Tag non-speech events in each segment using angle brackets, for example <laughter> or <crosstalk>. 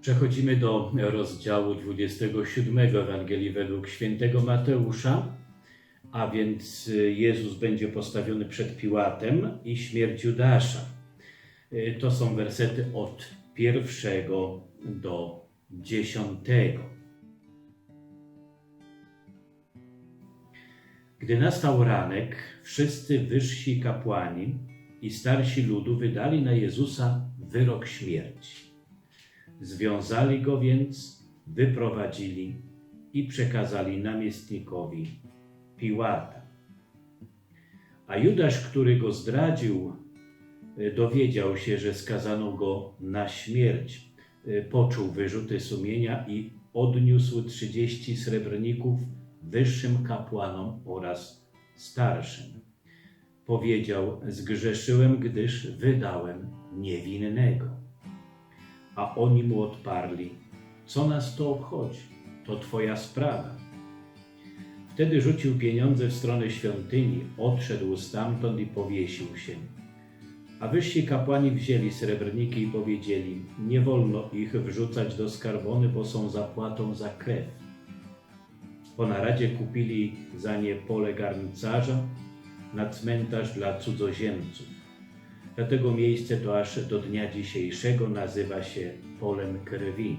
Przechodzimy do rozdziału 27 Ewangelii według świętego Mateusza, a więc y, Jezus będzie postawiony przed Piłatem i śmierć Judasza. Y, To są wersety od pierwszego do dziesiątego. Gdy nastał ranek, wszyscy wyżsi kapłani i starsi ludu wydali na Jezusa wyrok śmierci. Związali go więc, wyprowadzili i przekazali namiestnikowi Piłata. A Judasz, który go zdradził, y, dowiedział się, że skazano go na śmierć. Y, Poczuł wyrzuty sumienia i odniósł trzydzieści srebrników wyższym kapłanom oraz starszym. Powiedział: Zgrzeszyłem, gdyż wydałem niewinnego. A oni mu odparli: Co nas to obchodzi? To twoja sprawa. Wtedy rzucił pieniądze w stronę świątyni, odszedł stamtąd i powiesił się. A wyżsi kapłani wzięli srebrniki i powiedzieli: Nie wolno ich wrzucać do skarbony, bo są zapłatą za krew. Po naradzie kupili za nie pole garncarza na cmentarz dla cudzoziemców. Dlatego miejsce to aż do dnia dzisiejszego nazywa się polem krwi.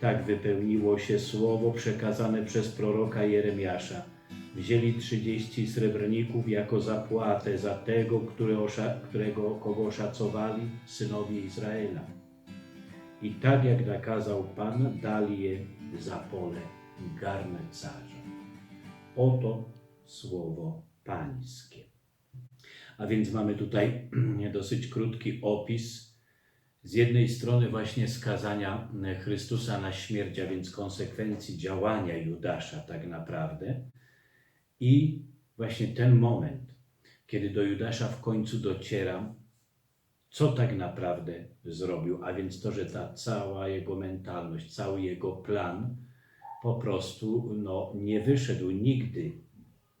Tak wypełniło się słowo przekazane przez proroka Jeremiasza. Wzięli trzydzieści srebrników jako zapłatę za tego, którego, kogo oszacowali synowie Izraela. I tak jak nakazał Pan, dali je za pole garncarza. Oto słowo pańskie. A więc mamy tutaj <clears throat> dosyć krótki opis. Z jednej strony właśnie skazania Chrystusa na śmierć, a więc konsekwencji działania Judasza tak naprawdę. I właśnie ten moment, kiedy do Judasza w końcu dociera, co tak naprawdę zrobił, a więc to, że ta cała jego mentalność, cały jego plan po prostu no, nie wyszedł nigdy,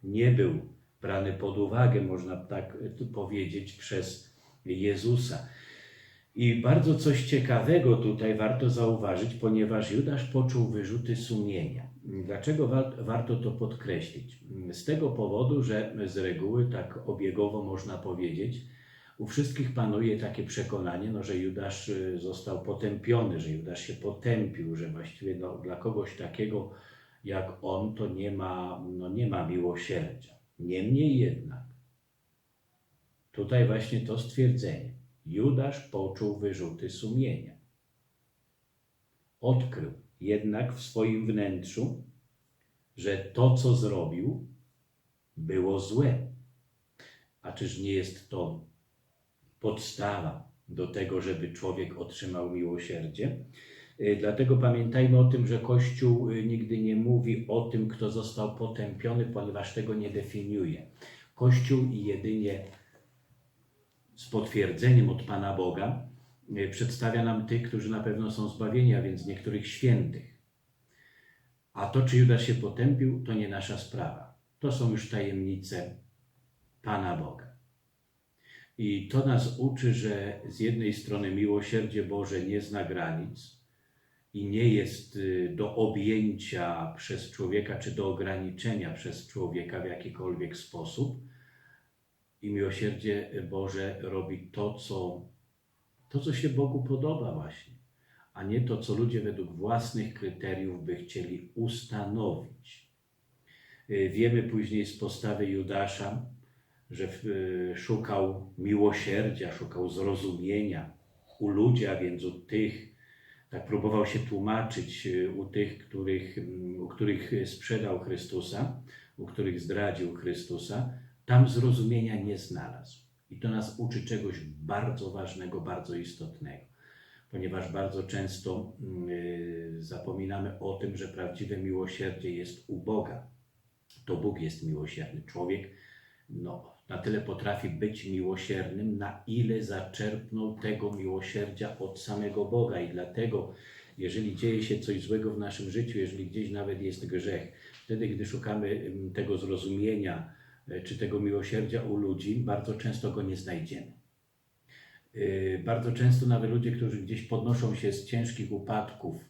nie był brany pod uwagę, można tak tu powiedzieć, przez Jezusa. I bardzo coś ciekawego tutaj warto zauważyć, ponieważ Judasz poczuł wyrzuty sumienia. Dlaczego wa- warto to podkreślić? Z tego powodu, że z reguły, tak obiegowo można powiedzieć, u wszystkich panuje takie przekonanie, no, że Judasz y, został potępiony, że Judasz się potępił, że właściwie no, dla kogoś takiego jak on to nie ma, no, nie ma miłosierdzia. Niemniej jednak, tutaj właśnie to stwierdzenie. Judasz poczuł wyrzuty sumienia. Odkrył jednak w swoim wnętrzu, że to, co zrobił, było złe. A czyż nie jest to podstawa do tego, żeby człowiek otrzymał miłosierdzie? Y, Dlatego pamiętajmy o tym, że Kościół y, nigdy nie mówi o tym, kto został potępiony, ponieważ tego nie definiuje. Kościół jedynie z potwierdzeniem od Pana Boga y, przedstawia nam tych, którzy na pewno są zbawieni, a więc niektórych świętych. A to, czy Judasz się potępił, to nie nasza sprawa. To są już tajemnice Pana Boga. I to nas uczy, że z jednej strony miłosierdzie Boże nie zna granic i nie jest y, do objęcia przez człowieka, czy do ograniczenia przez człowieka w jakikolwiek sposób. I miłosierdzie Boże robi to, co, to, co się Bogu podoba, właśnie, a nie to, co ludzie według własnych kryteriów by chcieli ustanowić. Y, Wiemy później z postawy Judasza, że y, szukał miłosierdzia, szukał zrozumienia u ludzi, a więc u tych, tak próbował się tłumaczyć y, u tych, których, mm, u których sprzedał Chrystusa, u których zdradził Chrystusa, tam zrozumienia nie znalazł. I to nas uczy czegoś bardzo ważnego, bardzo istotnego, ponieważ bardzo często y, zapominamy o tym, że prawdziwe miłosierdzie jest u Boga. To Bóg jest miłosierny. Człowiek no, na tyle potrafi być miłosiernym, na ile zaczerpnął tego miłosierdzia od samego Boga. I dlatego, jeżeli dzieje się coś złego w naszym życiu, jeżeli gdzieś nawet jest grzech, wtedy, gdy szukamy ym, tego zrozumienia e, czy tego miłosierdzia u ludzi, bardzo często go nie znajdziemy. Yy, Bardzo często nawet ludzie, którzy gdzieś podnoszą się z ciężkich upadków,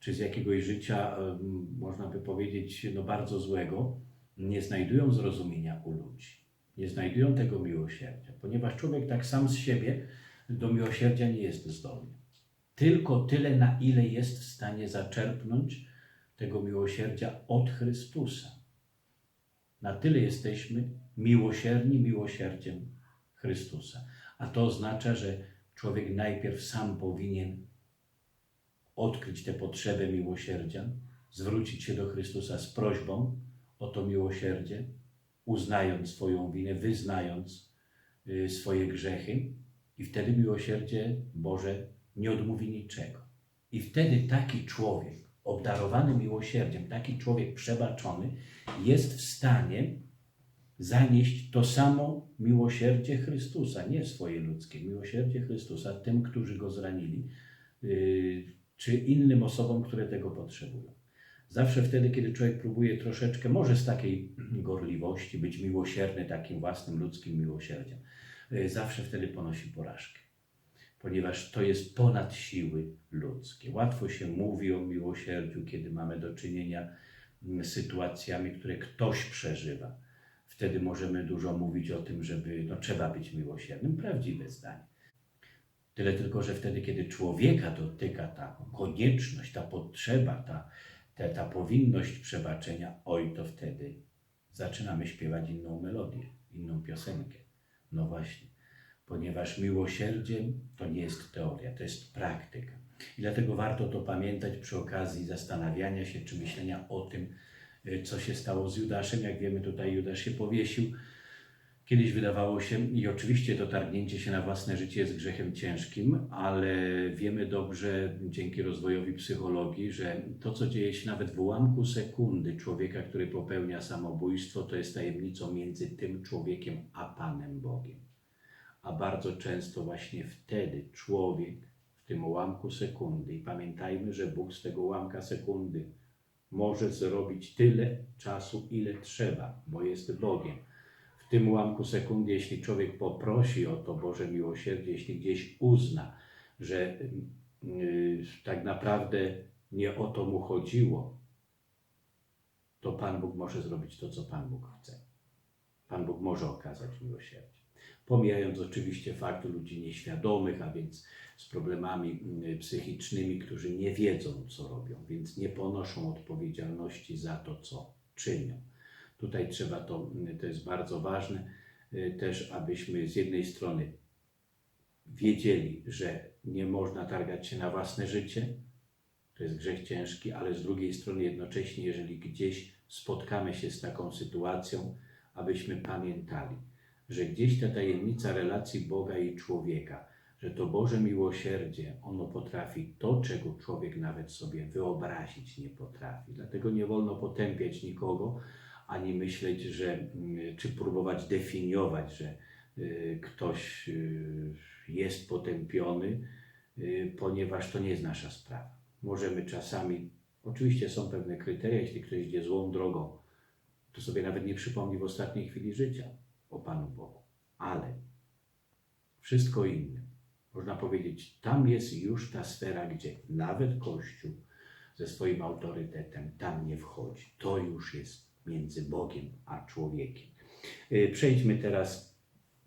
czy z jakiegoś życia, ym, można by powiedzieć, no bardzo złego, nie znajdują zrozumienia u ludzi. Nie znajdują tego miłosierdzia, ponieważ człowiek tak sam z siebie do miłosierdzia nie jest zdolny. Tylko tyle, na ile jest w stanie zaczerpnąć tego miłosierdzia od Chrystusa. Na tyle jesteśmy miłosierni miłosierdziem Chrystusa. A to oznacza, że człowiek najpierw sam powinien odkryć tę potrzebę miłosierdzia, zwrócić się do Chrystusa z prośbą o to miłosierdzie, uznając swoją winę, wyznając y, swoje grzechy, i wtedy miłosierdzie Boże nie odmówi niczego. I wtedy taki człowiek, obdarowany miłosierdziem, taki człowiek przebaczony, jest w stanie zanieść to samo miłosierdzie Chrystusa, nie swoje ludzkie, miłosierdzie Chrystusa tym, którzy go zranili, yy, czy innym osobom, które tego potrzebują. Zawsze wtedy, kiedy człowiek próbuje troszeczkę, może z takiej gorliwości, być miłosierny takim własnym ludzkim miłosierdziem, yy, zawsze wtedy ponosi porażkę, ponieważ to jest ponad siły ludzkie. Łatwo się mówi o miłosierdziu, kiedy mamy do czynienia mm, z sytuacjami, które ktoś przeżywa wtedy możemy dużo mówić o tym, żeby no, trzeba być miłosiernym. Prawdziwe zdanie. Tyle tylko, że wtedy, kiedy człowieka dotyka ta konieczność, ta potrzeba, ta, ta, ta powinność przebaczenia, oj, to wtedy zaczynamy śpiewać inną melodię, inną piosenkę. No właśnie, ponieważ miłosierdzie to nie jest teoria, to jest praktyka. I dlatego warto to pamiętać przy okazji zastanawiania się czy myślenia o tym, y, co się stało z Judaszem. Jak wiemy, tutaj Judasz się powiesił. Kiedyś wydawało się, i oczywiście to targnięcie się na własne życie jest grzechem ciężkim, ale wiemy dobrze dzięki rozwojowi psychologii, że to, co dzieje się nawet w ułamku sekundy człowieka, który popełnia samobójstwo, to jest tajemnicą między tym człowiekiem a Panem Bogiem. A bardzo często właśnie wtedy człowiek w tym ułamku sekundy, i pamiętajmy, że Bóg z tego ułamka sekundy może zrobić tyle czasu, ile trzeba, bo jest Bogiem. Tym ułamku sekundy, jeśli człowiek poprosi o to Boże miłosierdzie, jeśli gdzieś uzna, że yy, tak naprawdę nie o to mu chodziło, to Pan Bóg może zrobić to, co Pan Bóg chce. Pan Bóg może okazać miłosierdzie. Pomijając oczywiście fakt ludzi nieświadomych, a więc z problemami mm, psychicznymi, którzy nie wiedzą, co robią, więc nie ponoszą odpowiedzialności za to, co czynią. Tutaj trzeba to, to jest bardzo ważne, y, też abyśmy z jednej strony wiedzieli, że nie można targać się na własne życie, to jest grzech ciężki, ale z drugiej strony jednocześnie, jeżeli gdzieś spotkamy się z taką sytuacją, abyśmy pamiętali, że gdzieś ta tajemnica relacji Boga i człowieka, że to Boże miłosierdzie, ono potrafi to, czego człowiek nawet sobie wyobrazić nie potrafi. Dlatego nie wolno potępiać nikogo, ani myśleć, że, mm, czy próbować definiować, że y, ktoś y, jest potępiony, y, ponieważ to nie jest nasza sprawa. Możemy czasami, oczywiście są pewne kryteria, jeśli ktoś idzie złą drogą, to sobie nawet nie przypomni w ostatniej chwili życia o Panu Bogu. Ale wszystko inne, można powiedzieć, tam jest już ta sfera, gdzie nawet Kościół ze swoim autorytetem tam nie wchodzi. To już jest między Bogiem a człowiekiem. Y, Przejdźmy teraz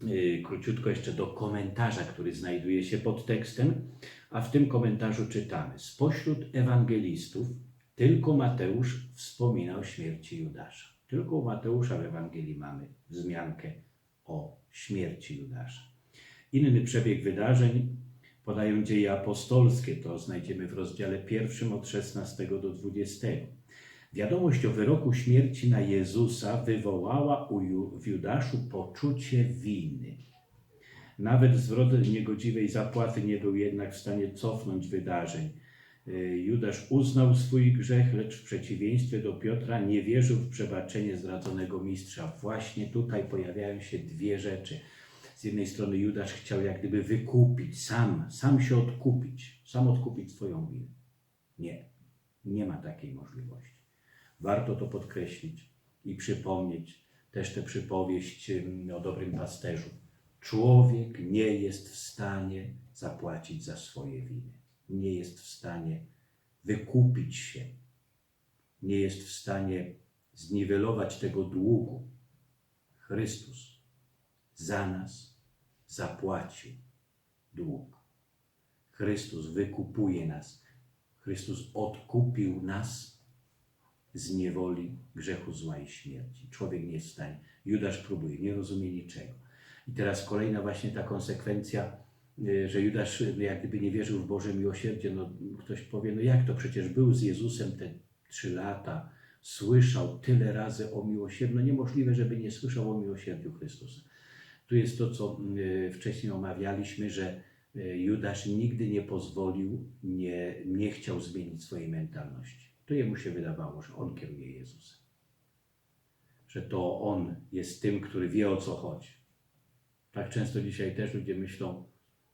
y, króciutko jeszcze do komentarza, który znajduje się pod tekstem, a w tym komentarzu czytamy: Spośród ewangelistów tylko Mateusz wspominał śmierci Judasza. Tylko u Mateusza w Ewangelii mamy wzmiankę o śmierci Judasza. Inny przebieg wydarzeń podają dzieje apostolskie, to znajdziemy w rozdziale pierwszym od 16 do 20. Wiadomość o wyroku śmierci na Jezusa wywołała w Judaszu poczucie winy. Nawet zwrot niegodziwej zapłaty nie był jednak w stanie cofnąć wydarzeń. Y, Judasz uznał swój grzech, lecz w przeciwieństwie do Piotra nie wierzył w przebaczenie zdradzonego mistrza. Właśnie tutaj pojawiają się dwie rzeczy. Z jednej strony Judasz chciał jak gdyby wykupić, sam, sam się odkupić, sam odkupić swoją winę. Nie, nie ma takiej możliwości. Warto to podkreślić i przypomnieć też tę przypowieść ym, o dobrym pasterzu. Człowiek nie jest w stanie zapłacić za swoje winy. Nie jest w stanie wykupić się. Nie jest w stanie zniwelować tego długu. Chrystus za nas zapłacił dług. Chrystus wykupuje nas. Chrystus odkupił nas z niewoli grzechu, zła i śmierci. Człowiek nie jest w stanie. Judasz próbuje, nie rozumie niczego. I teraz kolejna właśnie ta konsekwencja, y, że Judasz y, jak gdyby nie wierzył w Boże miłosierdzie. No, ktoś powie, no jak to przecież był z Jezusem te trzy lata, słyszał tyle razy o miłosierdziu. No niemożliwe, żeby nie słyszał o miłosierdziu Chrystusa. Tu jest to, co y, wcześniej omawialiśmy, że Judasz nigdy nie pozwolił, nie, nie chciał zmienić swojej mentalności. To jemu się wydawało, że on kieruje Jezusem. Że to on jest tym, który wie o co chodzi. Tak często dzisiaj też ludzie myślą,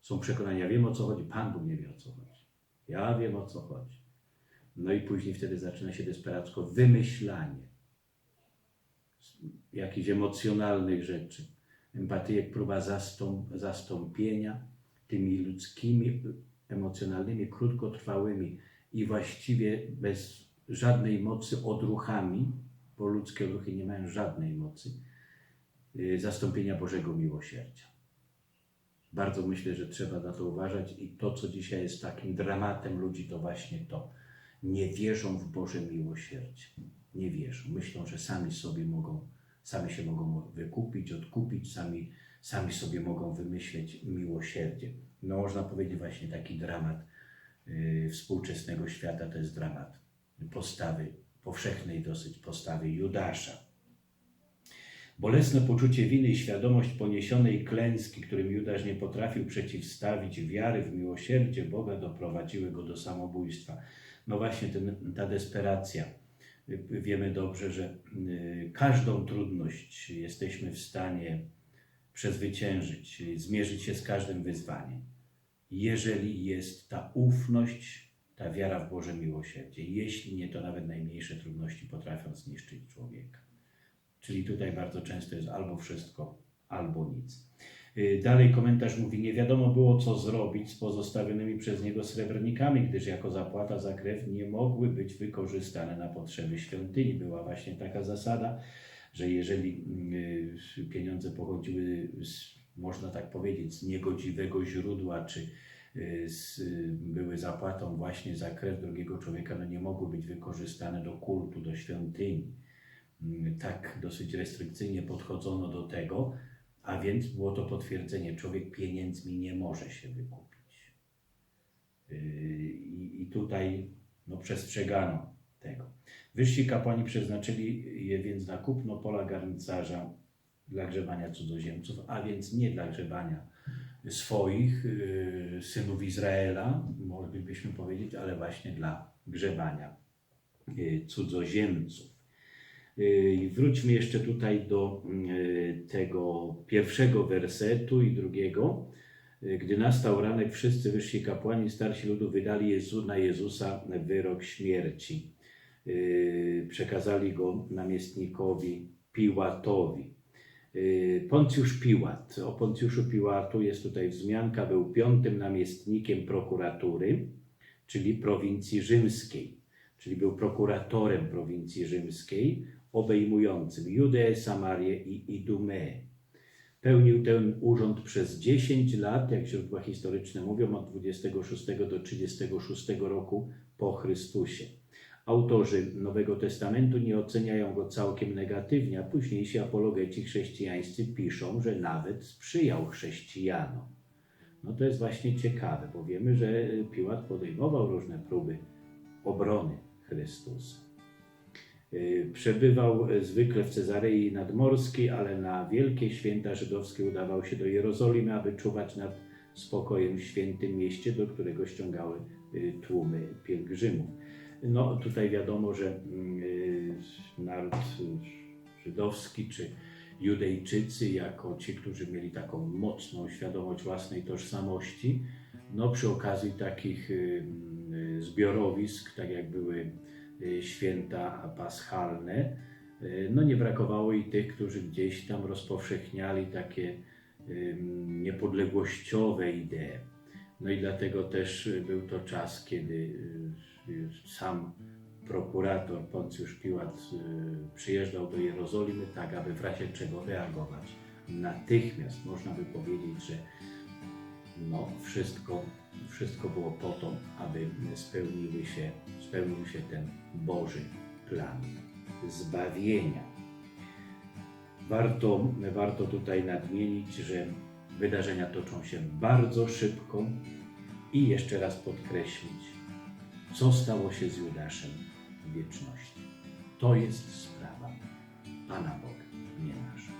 są przekonani, ja wiem o co chodzi, Pan Bóg nie wie o co chodzi. Ja wiem o co chodzi. No i później wtedy zaczyna się desperacko wymyślanie jakichś emocjonalnych rzeczy. Empatia jak próba zastąp, zastąpienia tymi ludzkimi, emocjonalnymi, krótkotrwałymi i właściwie bez żadnej mocy odruchami, bo ludzkie odruchy nie mają żadnej mocy, y, zastąpienia Bożego miłosierdzia. Bardzo myślę, że trzeba na to uważać i to, co dzisiaj jest takim dramatem ludzi, to właśnie to. Nie wierzą w Boże miłosierdzie. Nie wierzą. Myślą, że sami sobie mogą, sami się mogą wykupić, odkupić, sami, sami sobie mogą wymyśleć miłosierdzie. No można powiedzieć właśnie taki dramat współczesnego świata, to jest dramat postawy, powszechnej dosyć postawy Judasza. Bolesne poczucie winy i świadomość poniesionej klęski, którym Judasz nie potrafił przeciwstawić wiary w miłosierdzie Boga, doprowadziły go do samobójstwa. No właśnie ten, ta desperacja. Wiemy dobrze, że y, każdą trudność jesteśmy w stanie przezwyciężyć, zmierzyć się z każdym wyzwaniem, jeżeli jest ta ufność, ta wiara w Boże miłosierdzie. Jeśli nie, to nawet najmniejsze trudności potrafią zniszczyć człowieka. Czyli tutaj bardzo często jest albo wszystko, albo nic. Y, Dalej komentarz mówi, nie wiadomo było co zrobić z pozostawionymi przez niego srebrnikami, gdyż jako zapłata za krew nie mogły być wykorzystane na potrzeby świątyni. Była właśnie taka zasada, że jeżeli y, pieniądze pochodziły, z, można tak powiedzieć, z niegodziwego źródła, czy y, z, były zapłatą właśnie za krew drugiego człowieka, no nie mogły być wykorzystane do kultu, do świątyni tak dosyć restrykcyjnie podchodzono do tego, a więc było to potwierdzenie, człowiek pieniędzmi nie może się wykupić. Yy, I, i tutaj no, przestrzegano tego. Wyżsi kapłani przeznaczyli je więc na kupno pola garncarza dla grzebania cudzoziemców, a więc nie dla grzebania swoich yy, synów Izraela, moglibyśmy powiedzieć, ale właśnie dla grzebania yy, cudzoziemców. I wróćmy jeszcze tutaj do y, tego pierwszego wersetu i drugiego. Y, Gdy nastał ranek, wszyscy wyżsi kapłani, starsi ludu wydali na Jezusa wyrok śmierci. Y, Przekazali go namiestnikowi Piłatowi. Poncjusz Piłat. O Poncjuszu Piłatu jest tutaj wzmianka. Był piątym namiestnikiem prokuratury, czyli prowincji rzymskiej. Czyli był prokuratorem prowincji rzymskiej obejmującym Judeę, Samarię i Idumeę. Pełnił ten urząd przez 10 lat, jak źródła historyczne mówią, od 26 do 36 roku po Chrystusie. Autorzy Nowego Testamentu nie oceniają go całkiem negatywnie, a późniejsi apologeci chrześcijańscy piszą, że nawet sprzyjał chrześcijanom. No to jest właśnie ciekawe, bo wiemy, że Piłat podejmował różne próby obrony Chrystusa. Y, Przebywał zwykle w Cezarei Nadmorskiej, ale na wielkie święta żydowskie udawał się do Jerozolimy, aby czuwać nad spokojem w świętym mieście, do którego ściągały y, tłumy pielgrzymów. No tutaj wiadomo, że y, naród żydowski czy Judejczycy, jako ci, którzy mieli taką mocną świadomość własnej tożsamości, no przy okazji takich zbiorowisk, tak jak były Y, święta paschalne, y, no nie brakowało i tych, którzy gdzieś tam rozpowszechniali takie niepodległościowe idee. No i dlatego też był to czas, kiedy y, sam prokurator Poncjusz Piłat y, przyjeżdżał do Jerozolimy, tak aby w razie czego reagować. Natychmiast można by powiedzieć, że no, wszystko, wszystko było po to, aby spełniły się, spełnił się ten Boży plan zbawienia. Warto, warto tutaj nadmienić, że wydarzenia toczą się bardzo szybko i jeszcze raz podkreślić, co stało się z Judaszem w wieczności. To jest sprawa Pana Boga, nie nasza.